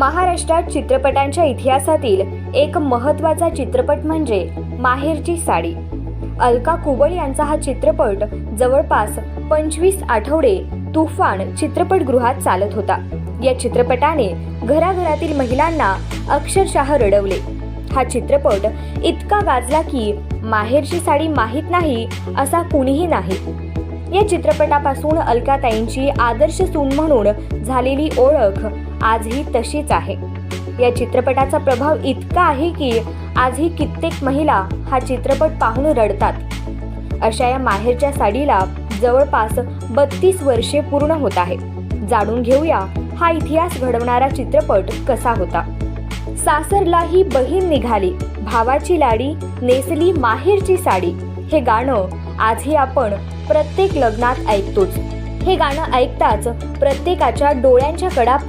महाराष्ट्रात चित्रपटांच्या इतिहासातील एक महत्त्वाचा चित्रपट म्हणजे माहेरची साडी. अलका कुबळ यांचा हा चित्रपट जवळपास पंचवीस आठवडे तुफान चित्रपटगृहात चालत होता. या चित्रपटाने घराघरातील महिलांना अक्षरशः रडवले. हा चित्रपट इतका गाजला की माहेरची साडी माहीत नाही असा कुणीही नाही. या चित्रपटापासून अलकाताईंची आदर्श सून म्हणून झालेली ओळख आजही तशीच आहे. या चित्रपटाचा प्रभाव इतका आहे की आजही कित्येक महिला हा चित्रपट पाहून रडतात. अशा या माहेरच्या साडीला जवळपास बत्तीस वर्षे पूर्ण होत आहे. जाणून घेऊया हा इतिहास घडवणारा चित्रपट कसा होता. सासरला ही बहीण निघाली. भावाची लाडी नेसली माहेरची साडी. हे गाणं आजही आपण प्रत्येक लग्नात ऐकतोच. हे गाणं ऐकताच प्रत्येकाच्या डोळ्यांच्या कडा